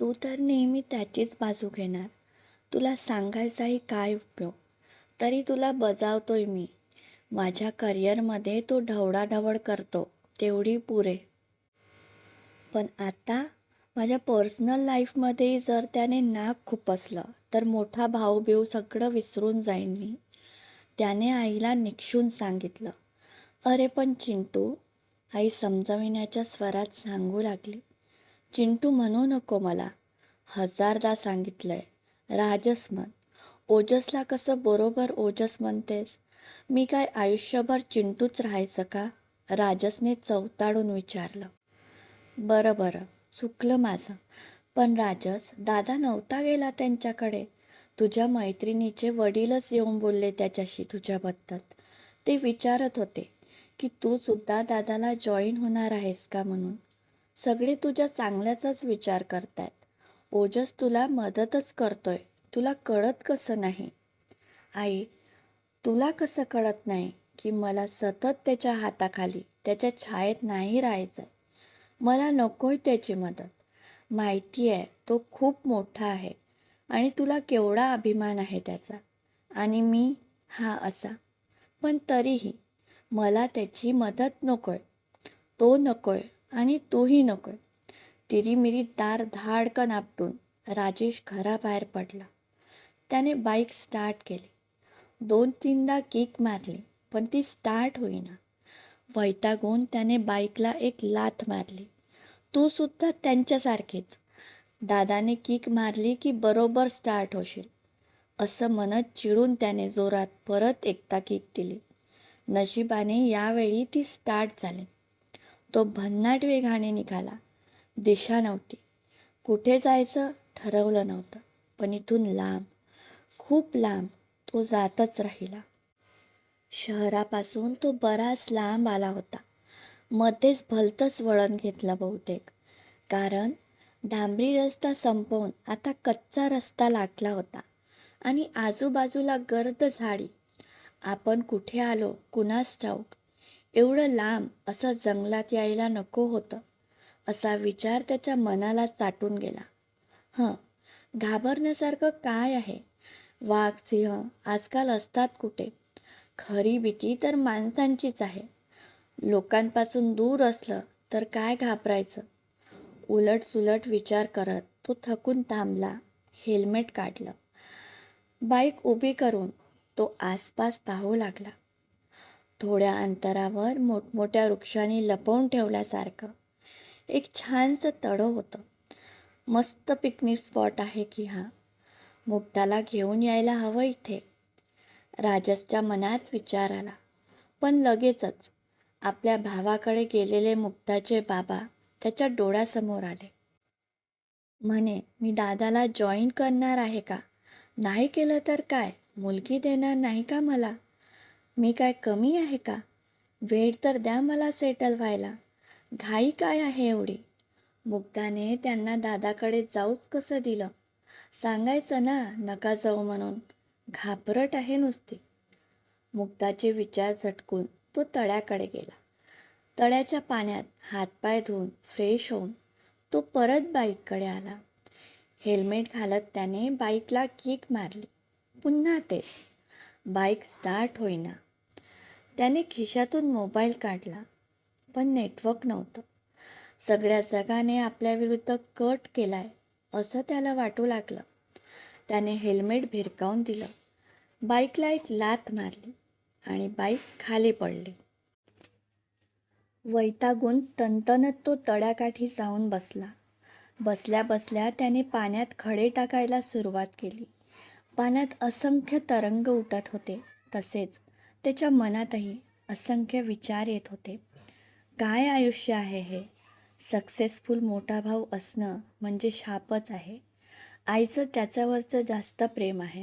तू तर नेहमी त्याचीच बाजू घेणार. तुला सांगायचाही काय उपयोग? तरी तुला बजावतोय मी. माझ्या करिअरमध्ये तो ढवळाढवळ करतो तेवढी पुरे. पण आता माझ्या पर्सनल लाईफमध्ये जर त्याने नाक खुपसलं तर मोठा भाऊ बिऊ सगळं विसरून जाईन मी. त्याने आईला निक्षून सांगितलं. अरे पण चिंटू आई समजविण्याच्या स्वरात सांगू लागली. चिंटू म्हणू नको मला. हजारदा सांगितलंय राजस म्हण. ओजसला कसं बरोबर ओजस म्हणतेस? मी काय आयुष्यभर चिंटूच राहायचं का? राजसने चवताळून विचारलं. बरं बरं चुकलं माझं. पण राजस दादा नव्हता गेला त्यांच्याकडे. तुझ्या मैत्रिणीचे वडीलच येऊन बोलले त्याच्याशी तुझ्याबद्दल. ते विचारत होते की तू सुद्धा दादाला जॉईन होणार आहेस का म्हणून? सगळे तुझ्या चांगल्याचाच विचार करतायत. ओजस तुला मदतच करतोय. तुला कळत कसं नाही. आई तुला कसं कळत नाही की मला सतत त्याच्या हाताखाली त्याच्या छायेत नाही राहायचं मला नकोय त्याची मदत. माहिती आहे तो खूप मोठा आहे आणि तुला केवढा अभिमान आहे त्याचा. आणि मी हा असा. पण तरीही मला त्याची मदत नकोय. तो नकोय. आणि तोही नकोय तिरीमिरी दार धाडकन आपटून राजेश घराबाहेर पडला. त्याने बाईक स्टार्ट केली. दोन तीनदा किक मारली पण ती स्टार्ट होईना. वैतागून त्याने बाईकला एक लाथ मारली. तू सुद्धा त्यांच्यासारखीच. दादाने किक मारली की बरोबर स्टार्ट होशील. असं म्हणत चिडून त्याने जोरात परत एकदा किक दिली. नशिबाने यावेळी ती स्टार्ट झाली. तो भन्नाट वेगाने निघाला. दिशा नव्हती. कुठे जायचं ठरवलं नव्हतं. पण इथून लांब खूप लांब तो जातच राहिला. शहरापासून तो बराच लांब आला होता. मध्येच भलतंच वळण घेतलं बहुतेक. कारण डांबरी रस्ता संपवून आता कच्चा रस्ता लागला होता. आणि आजूबाजूला गर्द झाडी. आपण कुठे आलो कुणास ठाऊक? एवढं लांब असं जंगलात यायला नको होतं. असा विचार त्याच्या मनाला चाटून गेला. हं घाबरण्यासारखं काय आहे? वाघ सिंह आजकाल असतात कुठे? खरी भीती तर माणसांचीच आहे. लोकांपासून दूर असलं तर काय घाबरायचं? उलट सुलट विचार करत तो थकून थांबला हेल्मेट काढलं. बाईक उभी करून तो आसपास पाहू लागला. थोड्या अंतरावर मोठमोठ्या वृक्षांनी लपवून ठेवल्यासारखं एक छानसं तळं होतं. मस्त पिकनिक स्पॉट आहे की हा? मुक्ताला घेऊन यायला हवं इथे. राजसच्या मनात विचार आला. पण लगेचच आपल्या भावाकडे गेलेले मुक्ताचे बाबा त्याच्या डोळ्यासमोर आले. म्हणे मी दादाला जॉईन करणार आहे का? नाही केलं तर काय? मुलगी देणार नाही का मला? मी काय कमी आहे का? वेळ तर द्या मला सेटल व्हायला. घाई काय आहे एवढी? मुग्धाने त्यांना दादाकडे जाऊच कसं दिलं? सांगायचं ना नका जाऊ म्हणून. घाबरट आहे नुसती. मुक्ताचे विचार झटकून तो तळ्याकडे गेला. तळ्याच्या पाण्यात हातपाय धुवून फ्रेश होऊन तो परत बाईककडे आला. हेल्मेट घालत त्याने बाईकला किक मारली. पुन्हा तेच. बाईक स्टार्ट होईना. त्याने खिशातून मोबाईल काढला पण नेटवर्क नव्हतं. सगळ्या जगाने आपल्याविरुद्ध कट केलाय असं त्याला वाटू लागलं. त्याने हेल्मेट भिरकावून दिलं. बाईकला एक लात मारली आणि बाईक खाली पडली. वैतागून तंतनत तो तळ्याकाठी जाऊन बसला. बसल्या बसल्या त्याने पाण्यात खडे टाकायला सुरुवात केली. पाण्यात असंख्य तरंग उठत होते तसेच त्याच्या मनातही असंख्य विचार येत होते. काय आयुष्य आहे हे? सक्सेसफुल मोठा भाऊ असणं म्हणजे शापच आहे. आईचं त्याच्यावरचं जास्त प्रेम आहे.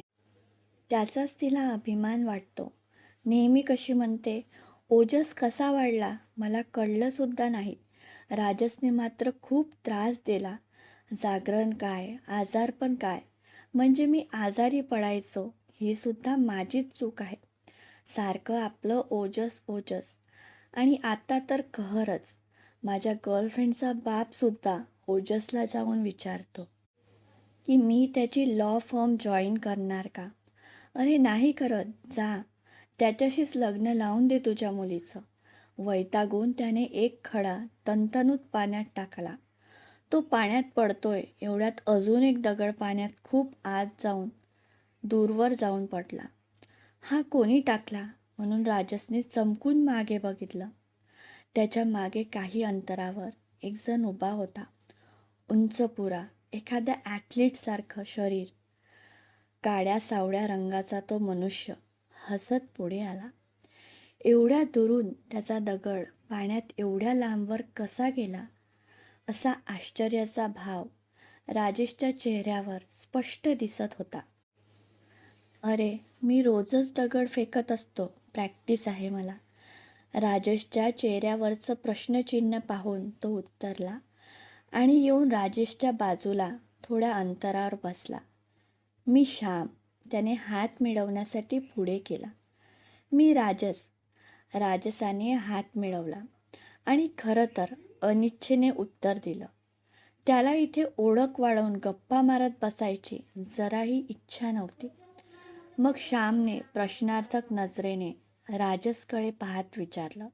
त्याचाच तिला अभिमान वाटतो. नेहमी कशी म्हणते ओजस कसा वाढला मला कळलंसुद्धा नाही. राजसने मात्र खूप त्रास दिला. जागरण काय आजारपण काय? म्हणजे मी आजारी पडायचो ही सुद्धा माझीच चूक आहे. सारखं आपलं ओजस ओजस. आणि आता तर कहरच. माझ्या गर्लफ्रेंडचा बापसुद्धा ओजसला जाऊन विचारतो की मी त्याची लॉ फर्म जॉईन करणार का? अरे नाही करत. जा. त्याच्याशीच लग्न लावून दे तुझ्या मुलीचं. वैतागून त्याने एक खडा तंतनूत पाण्यात टाकला. तो पाण्यात पडतोय. एवढ्यात अजून एक दगड पाण्यात खूप आत जाऊन दूरवर जाऊन पडला. हा कोणी टाकला म्हणून राजसने चमकून मागे बघितलं. त्याच्यामागे काही अंतरावर एक जण उभा होता. उंच पुरा एखाद्या ॲथलीटसारखं शरीर. काड्या सावळ्या रंगाचा तो मनुष्य हसत पुढे आला. एवढ्या दुरून त्याचा दगड पाण्यात एवढ्या लांबवर कसा गेला? असा आश्चर्याचा भाव राजेशच्या चेहऱ्यावर स्पष्ट दिसत होता. अरे मी रोजच दगड फेकत असतो. प्रॅक्टिस आहे मला. राजेशच्या चेहऱ्यावरचं प्रश्नचिन्ह पाहून तो उत्तरला आणि येऊन राजेशच्या बाजूला थोड्या अंतरावर बसला. मी श्याम त्याने हात मिळवण्यासाठी पुढे केला. मी राजस. राजसाने हात मिळवला आणि खरं तर अनिच्छेने उत्तर दिलं. त्याला इथे ओळख वाढवून गप्पा मारत बसायची जराही इच्छा नव्हती. मग श्यामने प्रश्नार्थक नजरेने राजसकडे पाहत विचारलं.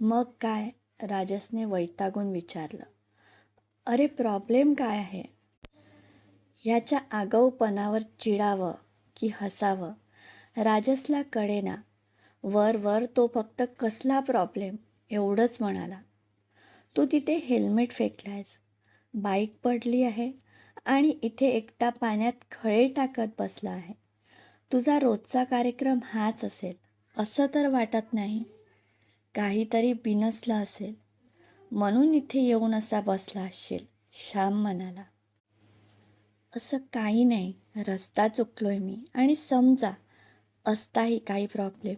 मग काय? राजसने वैतागून विचारलं. अरे प्रॉब्लेम काय आहे? ह्याच्या आगाऊपणावर चिडावं की हसावं? राजसला कळेना. वर वर तो फक्त कसला प्रॉब्लेम एवढंच म्हणाला. तू तिथे हेल्मेट फेकलायस. बाईक पडली आहे आणि इथे एकटा पाण्यात खळे टाकत बसला आहे. तुझा रोजचा कार्यक्रम हाच असेल. असं तर वाटत नाही. काहीतरी बिनसलं असेल. म्हणून इथे येऊन असा बसला असशील श्याम म्हणाला. असं काही नाही. रस्ता चुकलोय मी. आणि समजा असताही काही प्रॉब्लेम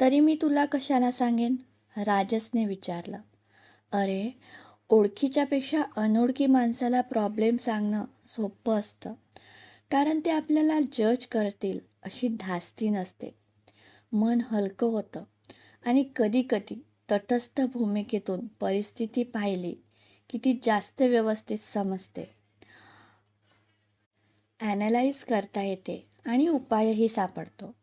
तरी मी तुला कशाला सांगेन? राजसने विचारलं. अरे ओळखीच्यापेक्षा अनोळखी माणसाला प्रॉब्लेम सांगणं सोपं असतं. कारण ते आपल्याला जज करतील. अशी धास्ती नसते. मन हलकं होतं. आणि कधीकधी तटस्थ भूमिकेतून परिस्थिती पाहिली की ती जास्त व्यवस्थित समजते. ॲनालाइज करता येते आणि उपायही सापडतो.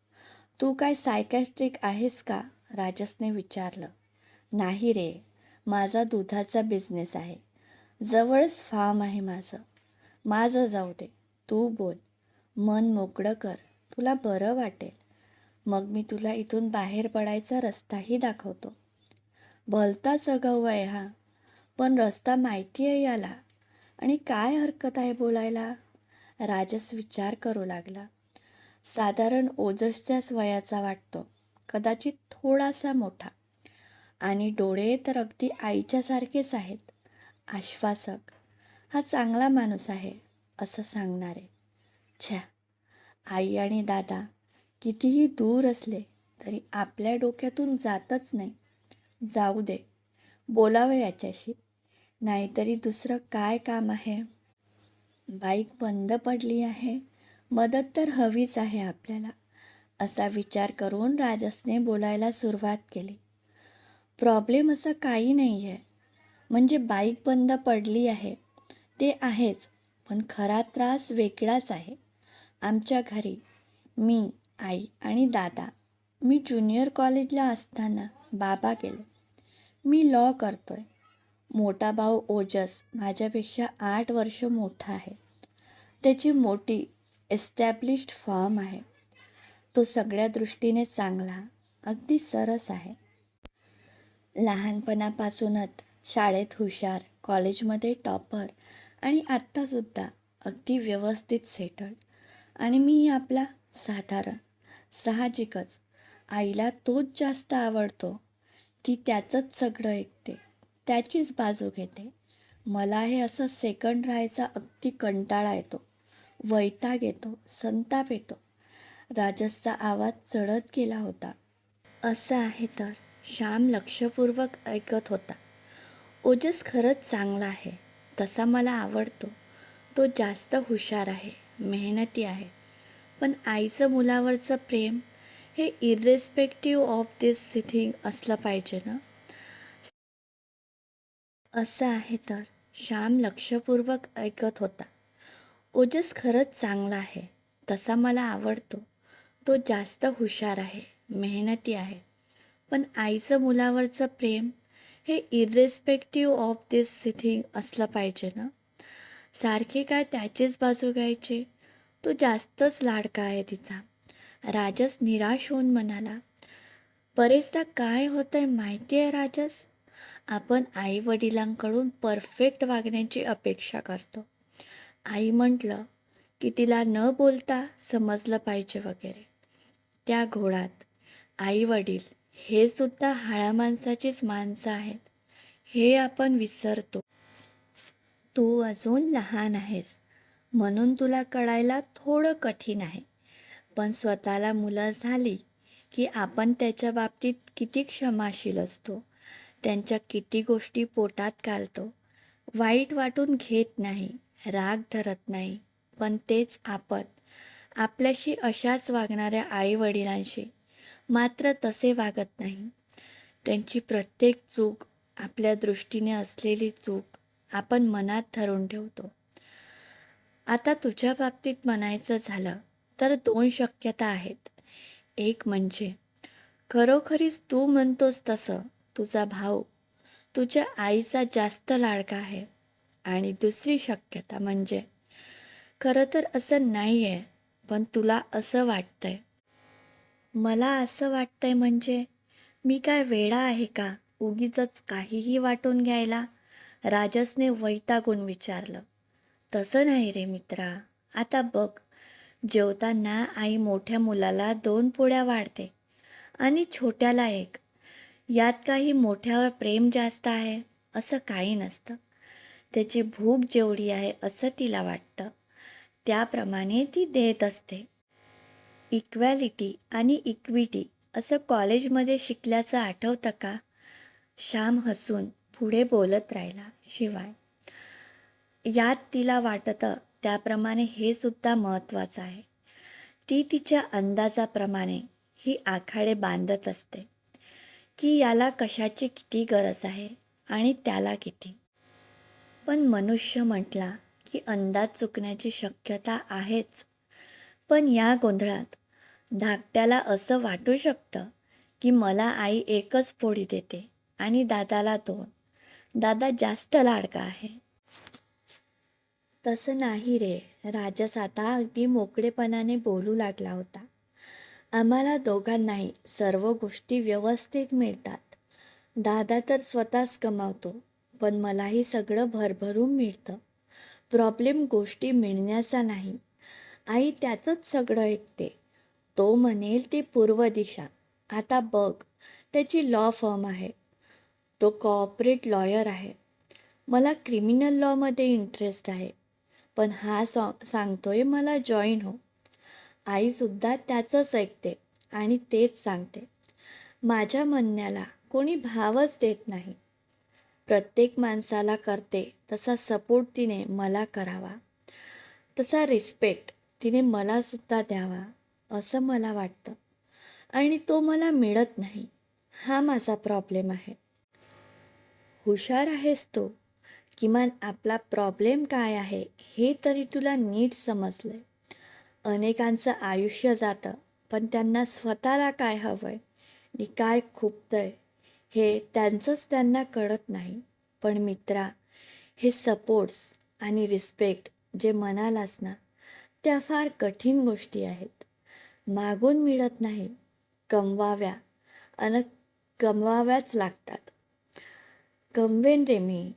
तू काय सायकॅस्ट्रिक आहेस का? राजसने विचारलं. नाही रे माझा दुधाचा बिझनेस आहे. जवळच फार्म आहे माझं. माझं जाऊ दे. तू बोल. मन मोकळं कर. तुला बरं वाटेल. मग मी तुला इथून बाहेर पडायचा रस्ताही दाखवतो. भलताच अगाऊ आहे हा. पण रस्ता माहिती आहे याला. आणि काय हरकत आहे बोलायला? राजस विचार करू लागला. साधारण ओजसच्याच वयाचा वाटतो. कदाचित थोडासा मोठा. आणि डोळे तर अगदी आईच्यासारखेच आहेत. आश्वासक. हा चांगला माणूस आहे असं सांगणारे. छ्या. आई आणि दादा कितीही दूर असले तरी आपल्या डोक्यातून जातच नाही. जाऊ दे बोलावं याच्याशी. नाहीतरी दुसरं काय काम आहे? बाईक बंद पडली आहे. मदत तर हवीच आहे आपल्याला असा विचार करून राजसने बोलायला सुरुवात केली. प्रॉब्लेम असं काही नाही आहे म्हणजे बाईक बंद पडली आहे ते आहेच पण खरा त्रास वेगळाच आहे. आमच्या घरी. मी आई आणि दादा. मी ज्युनियर कॉलेजला असताना बाबा गेले. मी लॉ करतोय. मोठा भाऊ ओजस माझ्यापेक्षा आठ वर्ष मोठा आहे. त्याची मोठी एस्टॅब्लिश्ड फॉर्म आहे. तो सगळ्या दृष्टीने चांगला अगदी सरस आहे. लहानपणापासूनच शाळेत हुशार कॉलेजमध्ये टॉपर आणि आत्तासुद्धा अगदी व्यवस्थित सेटल आणि मी आपला साधारण साहजिकच आईला तोच जास्त आवडतो ती त्याचंच सगळं ऐकते त्याचीच बाजू घेते. मला हे असं सेकंड राहायचा अगदी कंटाळा येतो वैताग येतो संताप येतो. राजसचा आवाज चढत गेला होता. असं आहे तर श्याम लक्षपूर्वक ऐकत होता. ओजस खरंच चांगला आहे तसा मला आवडतो. तो जास्त हुशार आहे. मेहनती आहे. पण आईचं मुलावरचं प्रेम हे इरेस्पेक्टिव्ह ऑफ दिस सिथिंग असलं पाहिजे ना? असं आहे तर श्याम लक्षपूर्वक ऐकत होता. ओजस खरंच चांगला आहे. तसा मला आवडतो. तो जास्त हुशार आहे मेहनती आहे. पण आईचं मुलावरचं प्रेम हे इरेस्पेक्टिव्ह ऑफ दिस सिथिंग असलं पाहिजे ना? सारखे काय त्याचीच बाजू घ्यायची? तो जास्तच लाडका आहे तिचा. राजस निराश होऊन म्हणाला बरेचदा काय होतं आहे माहिती आहे राजस? आपण आई वडिलांकडून परफेक्ट वागण्याची अपेक्षा करतो. आई म्हटलं की तिला न बोलता समजलं पाहिजे वगैरे. त्या घोडात आई वडील हे सुद्धा हाळा माणसाचीच माणसं आहेत. हे आपण विसरतो. तू अजून लहान आहेस. म्हणून तुला कळायला थोडं कठीण आहे. पण स्वतःला मुलं झाली की आपण त्याच्या बाबतीत किती क्षमाशील असतो. त्यांच्या किती गोष्टी पोटात घालतो. वाईट वाटून घेत नाही राग धरत नाही. पण तेच आपण आपल्याशी अशाच वागणाऱ्या आई वडिलांशी मात्र तसे वागत नाही. त्यांची प्रत्येक चूक आपल्या दृष्टीने असलेली चूक आपण मनात धरून ठेवतो. आता तुझ्या बाबतीत म्हणायचं झालं तर दोन शक्यता आहेत. एक म्हणजे खरोखरीच तू म्हणतोस तसं तुझा भाऊ तुझ्या आईचा जास्त लाडका आहे. आणि दुसरी शक्यता म्हणजे खरं तर असं नाही आहे पण तुला असं वाटतंय. मला असं वाटतंय म्हणजे मी काय वेळा आहे का? उगीच काहीही वाटून घ्यायला राजसने वैतागून विचारलं तसं नाही रे मित्रा आता बघ जेवताना आई मोठ्या मुलाला दोन पोळ्या वाढते आणि छोट्याला एक. यात काही मोठ्यावर प्रेम जास्त आहे असं काही नसतं. त्याची भूक जेवढी आहे असं तिला वाटतं. त्याप्रमाणे ती देत असते. इक्वॅलिटी आणि इक्विटी असं कॉलेजमध्ये शिकल्याचं आठवतं का? श्याम हसून पुढे बोलत राहिला. शिवाय यात तिला वाटतं त्याप्रमाणे हे सुद्धा महत्त्वाचं आहे. ती तिच्या अंदाजाप्रमाणे ही आखाडे बांधत असते की याला कशाची किती गरज आहे आणि त्याला किती. पण मनुष्य म्हटला की अंदाज चुकण्याची शक्यता आहेच. पण या गोंधळात धाकट्याला असं वाटू शकतं की मला आई एकच पोळी देते आणि दादाला दोन. दादा जास्त लाडका आहे. तसं नाही रे. राजस आता अगदी मोकळेपणाने बोलू लागला होता. आम्हाला दोघांनाही सर्व गोष्टी व्यवस्थित मिळतात. दादा तर स्वतःच कमावतो पण मलाही सगळं भरभरून मिळतं. प्रॉब्लेम गोष्टी मिळण्याचा नाही. आई त्याचंच सगळं ऐकते. तो म्हणेल ती पूर्व दिशा. आता बघ त्याची लॉ फर्म आहे. तो कॉपरेट लॉयर आहे. मला क्रिमिनल लॉमध्ये इंटरेस्ट आहे. पण हा सॉ सांगतोय मला जॉईन हो. आईसुद्धा त्याचंच ऐकते आणि तेच सांगते. माझ्या म्हणण्याला कोणी भावच देत नाही. प्रत्येक माणसाला करते तसा सपोर्ट तिने मला करावा. तसा रिस्पेक्ट तिने मलासुद्धा द्यावा असं मला वाटतं. आणि तो मला मिळत नाही. हा माझा प्रॉब्लेम आहे. हुशार आहेस तो. किमान आपला प्रॉब्लेम काय आहे हे तरी तुला नीट समजलंय. अनेकांचं आयुष्य जातं पण त्यांना स्वतःला काय हवंय आणि काय खुपतंय हे त्यांचंच त्यांना कळत नाही. पण मित्रा हे सपोर्ट्स आणि रिस्पेक्ट जे मनालास ना त्या फार कठीण गोष्टी आहेत. मागून मिळत नाही कमवाव्या अन कमवाव्याच लागतात. गमवेन रे मी.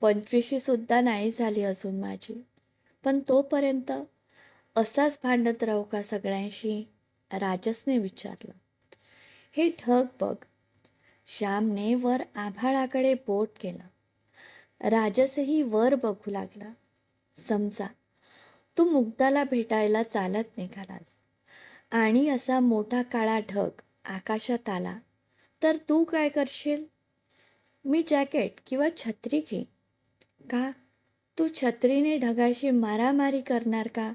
पंचवीशीसुद्धा नाही झाली अजून माझी. पण तोपर्यंत असाच भांडत राहू का सगळ्यांशी? राजसने विचारलं. हे ढग बघ. श्यामने वर आभाळाकडे बोट केलं. राजसही वर बघू लागला. समजा तू मुग्धाला भेटायला चालत निघालास आणि असा मोठा काळा ढग आकाशात आला तर तू काय करशील? मी जॅकेट किंवा छत्री घे का? तू छत्रीने ढगाशी मारामारी करणार का?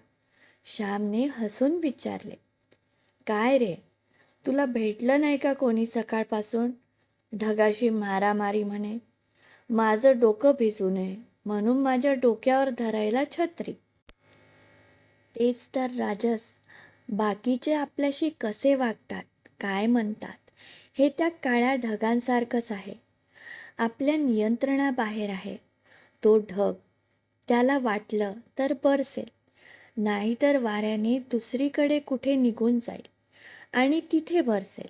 श्यामने हसून विचारले. काय रे? तुला भेटलं नाही का कोणी सकाळपासून? ढगाशी मारामारी म्हणे. माझं डोकं भिजू नये म्हणून माझ्या डोक्यावर धरायला छत्री. तेच तर राजस बाकीचे आपल्याशी कसे वागतात काय म्हणतात हे त्या काळ्या ढगांसारखंच आहे. आपल्या नियंत्रणाबाहेर आहे. तो ढग त्याला वाटलं तर बरसेल नाहीतर वाऱ्याने दुसरीकडे कुठे निघून जाईल आणि तिथे बरसेल.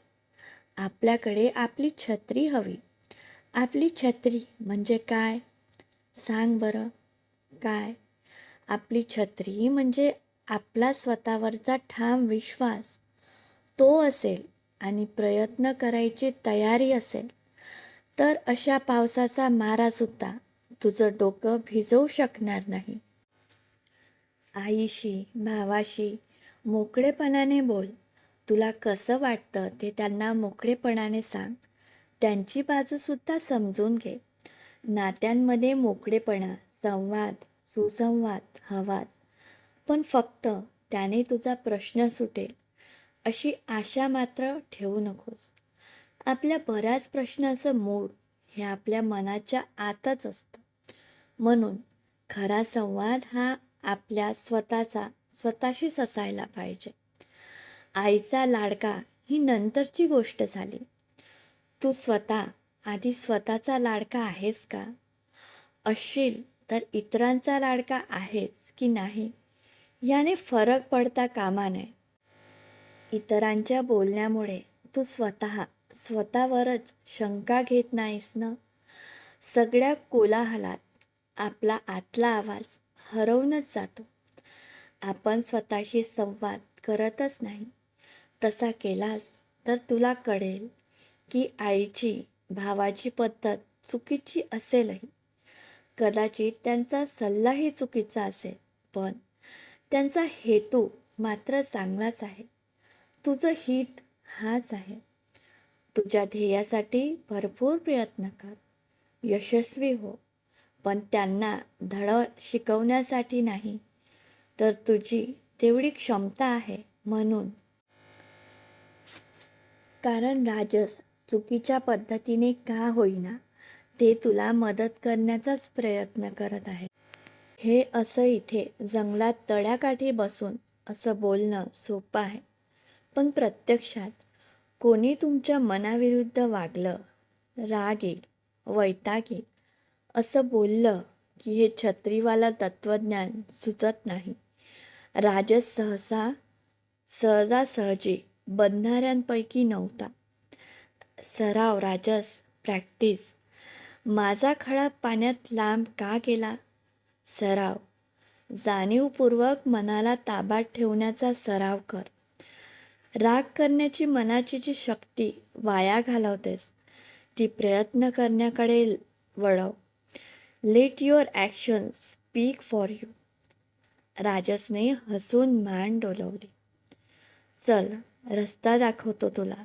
आपल्याकडे आपली छत्री हवी. आपली छत्री म्हणजे काय? सांग बरं. काय? आपली छत्री म्हणजे आपला स्वतःवरचा ठाम विश्वास. तो असेल आणि प्रयत्न करायची तयारी असेल. तर अशा पावसाचा मारासुद्धा तुझं डोकं भिजवू शकणार नाही. आईशी भावाशी मोकळेपणाने बोल. तुला कसं वाटतं ते त्यांना मोकळेपणाने सांग. त्यांची बाजूसुद्धा समजून घे. नात्यांमध्ये मोकळेपणा संवाद सुसंवाद हवाच पण फक्त त्याने तुझा प्रश्न सुटेल. अशी आशा मात्र ठेवू नकोस. आपल्या बऱ्याच प्रश्नाचं मूळ हे आपल्या मनाच्या आतच असतं. म्हणून खरा संवाद हा आपल्या स्वतःचा स्वतःशीच असायला पाहिजे. आईचा लाडका ही नंतरची गोष्ट झाली. तू स्वतः आधी स्वतःचा लाडका आहेस का? असशील तर इतरांचा लाडका आहेस की नाही? याने फरक पडता कामा नये. इतरांच्या बोलण्यामुळे तू स्वतः स्वतःवरच शंका घेत नाहीस ना? सगळ्या कोलाहलात आपला आतला आवाज हरवूनच जातो. आपण स्वतःशी संवाद करतच नाही. तसा केलास तर तुला कळेल की आईची भावाची पद्धत चुकीची असेलही. कदाचित त्यांचा सल्लाही चुकीचा असेल पण त्यांचा हेतू मात्र चांगलाच आहे. तुझं हित हाच आहे. तुझ्या ध्येयासाठी भरपूर प्रयत्न कर. यशस्वी हो. पण त्यांना धड शिकवण्यासाठी नाही तर तुझी तेवढी क्षमता आहे म्हणून. कारण राजस चुकीच्या पद्धतीने का होईना ते तुला मदत करण्याचाच प्रयत्न करत आहे. हे असं इथे जंगलात तळ्याकाठी बसून असं बोलणं सोपं आहे. पण प्रत्यक्षात कोणी तुमच्या मनाविरुद्ध वागलं राग येईल वैताग येईल असं बोललं की हे छत्रीवाला तत्त्वज्ञान सुचत नाही. राजस सहसा सहजासहजी बंधाऱ्यांपैकी नव्हता. सराव राजस प्रॅक्टिस. माझा खडा पाण्यात लांब का गेला? सराव. जाणीवपूर्वक मनाला ताब्यात ठेवण्याचा सराव कर. राग करण्याची मनाची जी शक्ती वाया घालवतेस ती प्रयत्न करण्याकडे वळव. Let your action speak for you राजसने हसून मान डोलवली. चल रस्ता दाखवतो तुला.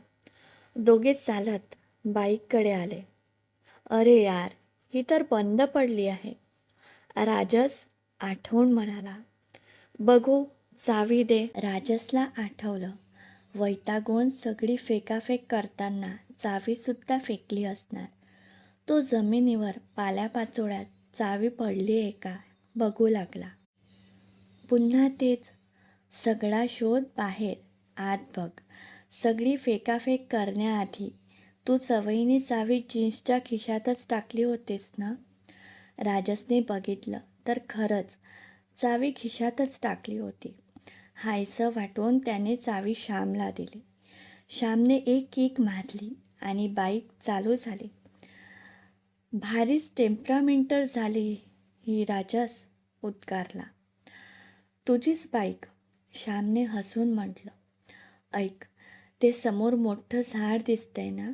दोघे चालत बाईककडे आले. अरे यार ही तर बंद पडली आहे. राजस आठवून म्हणाला. बघू चावी दे. राजसला आठवलं. वैतागून सगळी फेकाफेक करताना चावीसुद्धा फेकली असणार. तो जमिनीवर पाल्यापाचोळ्यात चावी पडली आहे का बघू लागला. पुन्हा तेच सगळा शोध बाहेर आत बघ. सगळी फेकाफेक करण्याआधी तू सवयीने चावी जीन्सच्या खिशातच टाकली होतीस ना? राजसने बघितलं तर खरंच चावी खिशातच टाकली होती. हायसं वाटून त्याने चावी श्यामला दिली. श्यामने एक किक मारली आणि बाईक चालू झाली. भारीच टेम्परामेंटर झाली ही राजास उद्गारला. तुझीच बाईक श्यामने हसून म्हटलं. ऐक ते समोर मोठं झाड दिसतंय ना?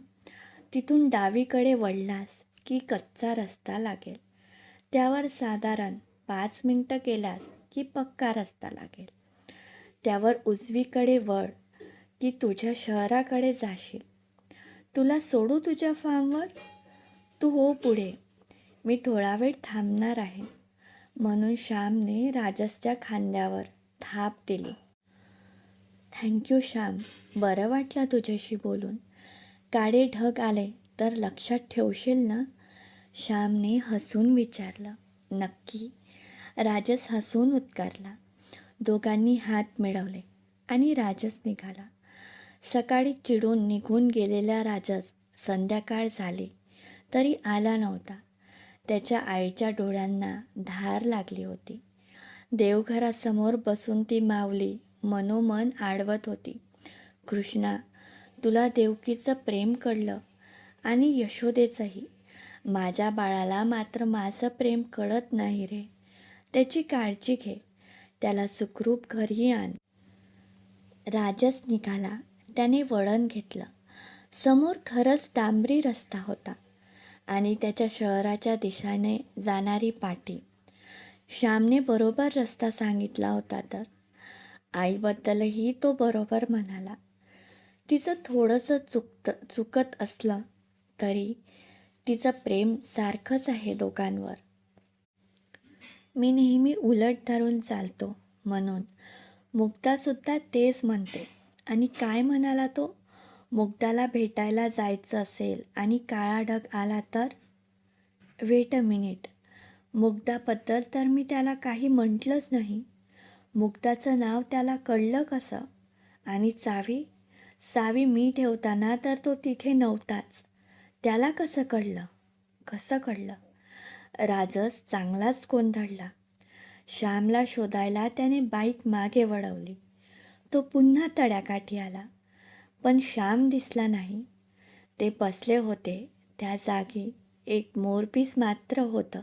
तिथून डावीकडे वळलास की कच्चा रस्ता लागेल. त्यावर साधारण पाच मिनटं केलास की पक्का रस्ता लागेल. त्यावर उजवीकडे वळ की तुझ्या शहराकडे जाशील. तुला सोडू तुझ्या फार्मवर तू हो पुढे. मी थोडा वेळ थांबणार आहे. म्हणून श्यामने राजसच्या खांद्यावर थाप दिली. Thank you Shyam. बरं वाटलं तुझ्याशी बोलून. काळे ढग आले तर लक्षात ठेवशील ना? श्यामने हसून विचारलं. नक्की. राजस हसून उत्कारला दोघांनी हात मिळवले आणि राजस निघाला. सकाळी चिडून निघून गेलेला राजस संध्याकाळ झाली तरी आला नव्हता. त्याच्या आईच्या डोळ्यांना धार लागली होती. देवघरासमोर बसून ती मावली मनोमन आडवत होती. कृष्णा तुला देवकीचं प्रेम कळलं आणि यशोदेचंही. माझ्या बाळाला मात्र माझं प्रेम कळत नाही रे. त्याची काळजी घे. त्याला सुखरूप घरी आण. राजस निघाला. त्याने वळण घेतलं. समोर खरंच डांबरी रस्ता होता आणि त्याच्या शहराच्या दिशेने जाणारी पाटी. श्यामने बरोबर रस्ता सांगितला होता तर. आईबद्दलही तो बरोबर म्हणाला. तिचं थोडंसं चुकतं चुकत असलं तरी तिचं प्रेम सारखंच आहे दोघांवर. मी नेहमी उलट धरून चालतो म्हणून. मुक्तासुद्धा तेच म्हणते. आणि काय म्हणाला तो? मुक्ताला भेटायला जायचं असेल आणि काळा ढग आला तर? वेट अ मिनिट मुग्धाबद्दल तर मी त्याला काही म्हटलंच नाही. मुग्धाचं नाव त्याला कळलं कसं? आणि चावी चावी मी ठेवताना तर तो तिथे नव्हताच. त्याला कसं कळलं? कसं कळलं? राजस चांगलाच गोंधळला श्यामला शोधायला त्याने बाईक मागे वळवली. तो पुन्हा तड्याकाठी आला. पण श्याम दिसला नाही. ते बसले होते. त्या जागी एक मोरपीस मात्र होतं.